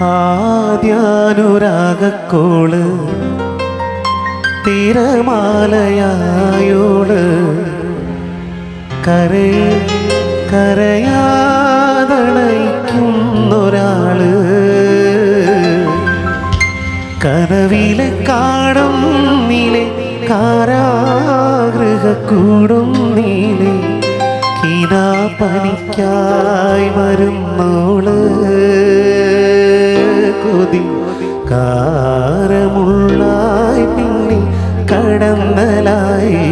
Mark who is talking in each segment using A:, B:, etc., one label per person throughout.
A: ആദ്യാനുരാഗക്കോൾ തിരമാലയായോൾ കര കരയാതണയ്ക്കുന്നൊരാൾ. കനവിലെ കാടും നീലെ കാരാഗൃഹക്കൂടും നീലെ കിനാ പനിക്കായി വരുന്നോൾ കൊതി കാരമുള്ളായി പിന്നി കടന്നലായി.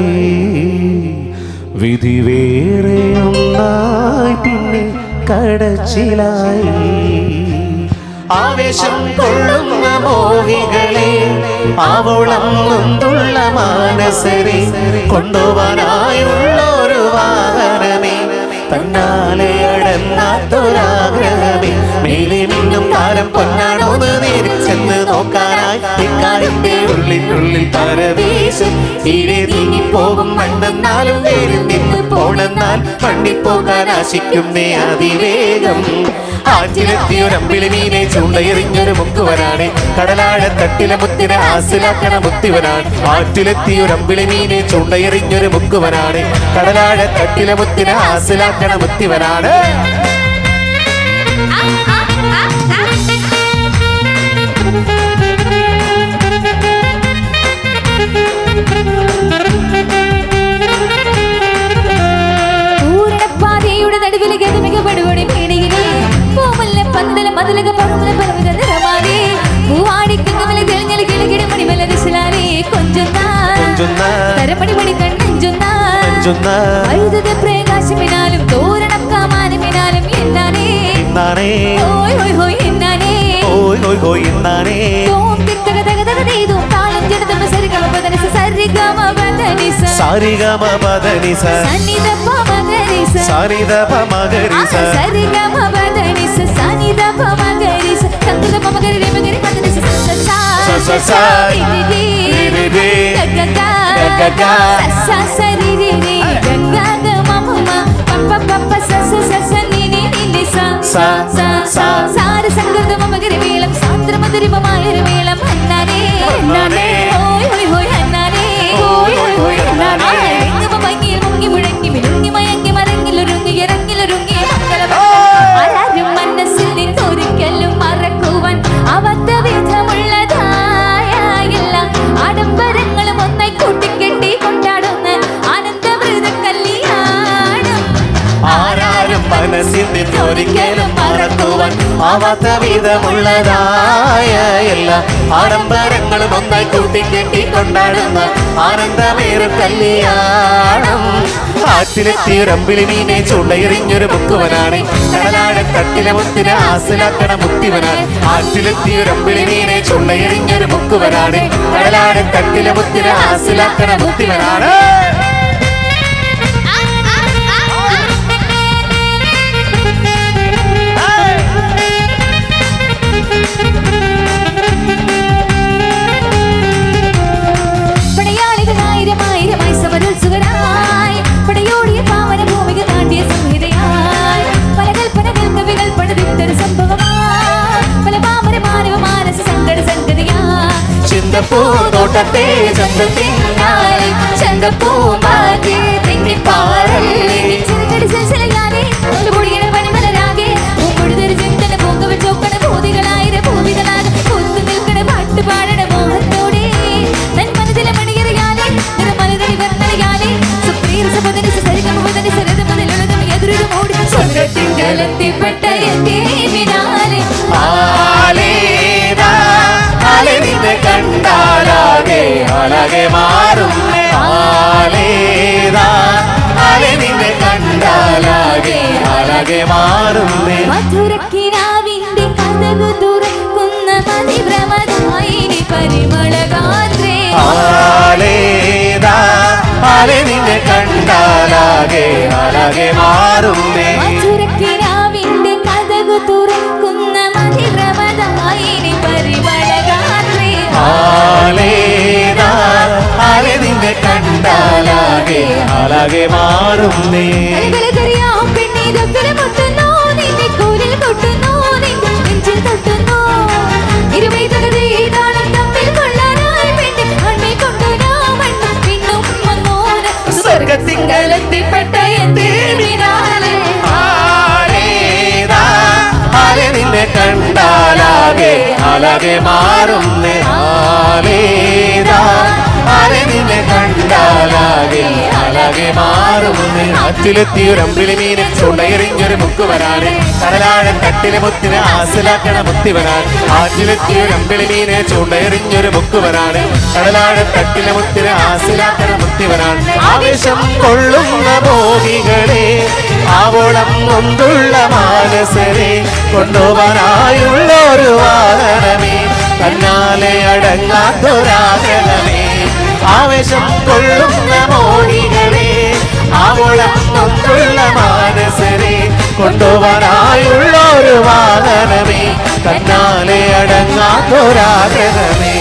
A: വിധി വേറെ ഒന്നായി പിന്നെ കടച്ചിലായി. ആവേശം കൊള്ളുന്ന മോഹികളെ ആവോളം മാനസരെ കൊണ്ടുപോവാനായുള്ള ഒരു വാഹനമേ. തന്നാലെ അടങ്ങാത്തൊരാഗ്രഹമേ. മേലെ താരം പൊന്നാണോന്ന് നേരിൽ ചെന്ന് നോക്കാനായി. ഇക്കാലിന്റെ ഉള്ളിനുള്ളിൽ പരവേശം തീരെ നീങ്ങി പോകും മണ്ണെന്നാലും നേരിൽ നിന്ന് പോണെന്നാൽ പണ്ടിപ്പോകാൻ ആശിക്കുന്നേ അതിവേഗം. ആറ്റിലെത്തിയൊരമ്പിളി മീനെ ചൂണ്ടയെറിഞ്ഞൊരു മുക്കുവനാണ്. കടലാഴ തട്ടിലെ മുത്തിനെ ആസിലാക്കണ മുത്തിവനാണ്. ആറ്റിലെത്തിയൊരമ്പിളി മീനെ ചൂണ്ടയെറിഞ്ഞൊരു മുക്കുവനാണ്. കടലാഴ തട്ടിലെ മുത്തിനെ ആസിലാക്കണ മുത്തിവനാണ്.
B: കൊഞ്ചുന്ന വൈദ്യുത പ്രകാശമിനാലും തോരണം കാമാനമിനാലും എന്നാനേ
A: എന്നാണേ?
B: ഓയ് ഹോയ് ഹോയ് എന്നാനേ
A: ഓയ് ഓയ് ഹോയ് എന്നാണേ?
B: തോം തിത്തക തക തക ദീതും താളം ജടതമ സരിഗമ പദനിസ സരിഗമ പദനിസ
A: സാരിഗമ പദനിസ
B: സന്നിധ പമഗരിസ
A: സാരിത പമകരിസ
B: സരിഗമ പദനിസ സന്നിധ പമഗരിസ സംഗത പമഗരി രമഗരി പദനിസ സ
A: സ സ സ രി രി രി
B: ഗഗഗ
A: ഗഗഗ
B: സ സ സരി രി രി ഗഗഗ മമ പപ്പ പപ്പ സ സ സ സ നി നി നി നി സ
A: സ
B: സ
A: സ
B: സാര ആരാരും മനസ്സിൽ നിന്നൊരിക്കലും മറക്കുവാൻ
A: ആവാത്ത വിധമുള്ളതായ എല്ലാ ആഡംബരങ്ങളും ഒന്നായി കൂട്ടിക്കെട്ടി കൊണ്ടാടുന്ന ആനന്ദമേറും കല്യാണം ആറ്റിലെത്തിയൊരമ്പിളി മീനെ ചുണ്ടയെറിഞ്ഞൊരു മുക്കുവനാണ്. കടലാഴ തട്ടിലെ മുത്തിനെ ആസിലാക്കണ മുത്തിവനാണ്. ആറ്റിലെത്തിയൊരമ്പിളി മീനെ ചുണ്ടയെറിഞ്ഞൊരു മുക്കുവനാണ്. കടലാഴ തട്ടിലെ മുത്തിനെ ആസിലാക്കണ മുത്തിവനാണ്. ചിന്തപ്പൂ തോട്ടത്തെ ചന്തത്തിനായി
B: ചെന്തപ്പൂ മാകെ
A: അലകെ മാറും ആലെ നിന്നെ കണ്ടാലാകെ അലകെ മാറും.
B: മധുരക്കിനാവിന്റെ കഥകു തുറക്കുന്ന മതിഭ്രമദായിനി
A: പരിമളകാത്രേ ആലെ നിന്നെ കണ്ടാലാകെ അലകെ മാറും.
B: മധുരക്കിനാവിന്റെ കഥകു തുറക്കുന്ന മതിഭ്രമദായിനി പരിമളകാത്രേ
A: ആലേതാ, കണ്ടാലെ നിന്നെ കണ്ടാലാകെ ആളാകെ മാറും
B: നീ സ്വർഗത്തിങ്കലത്തിൽപ്പെട്ട നിന്നെ കണ്ടാലാകെ
A: ആളാകെ മാറുന്നേ. ആലേ കണ്ടാലാകെ അലകെ മാറുന്നേ അമ്പിളി മീനെ ചുണ്ടയെറിഞ്ഞൊരു മുക്കുവനാണ് കടലാഴൻ തട്ടിലെ മുത്തിന് ആസിലാക്കണ മുത്തിവനാണ് ആറ്റിലെത്തിയൊരമ്പിളി മീനെ ചുണ്ടയെറിഞ്ഞൊരു മുക്കുവനാണ് കടലാഴൻ തട്ടിലെ മുത്തിന് ആസിലാക്കണ മുത്തിവനാണ് ആവേശം കൊള്ളുന്ന ഭോഗികളെ ആവോളം കൊണ്ടുള്ള മാനസരെ കൊണ്ടുപോകാനായുള്ള ഒരു വാഹനമേ തന്നാലെ അടങ്ങാത്തൊരാഗ്രഹമേ. ആവേശം കൊള്ളുന്ന മോഹികളെ ആവോളം കൊണ്ടുള്ള മാനസരെ കൊണ്ടുവരായുള്ള ഒരു വാഹനമേ തന്നാലെ അടങ്ങാത്തൊരാഗ്രഹമേ.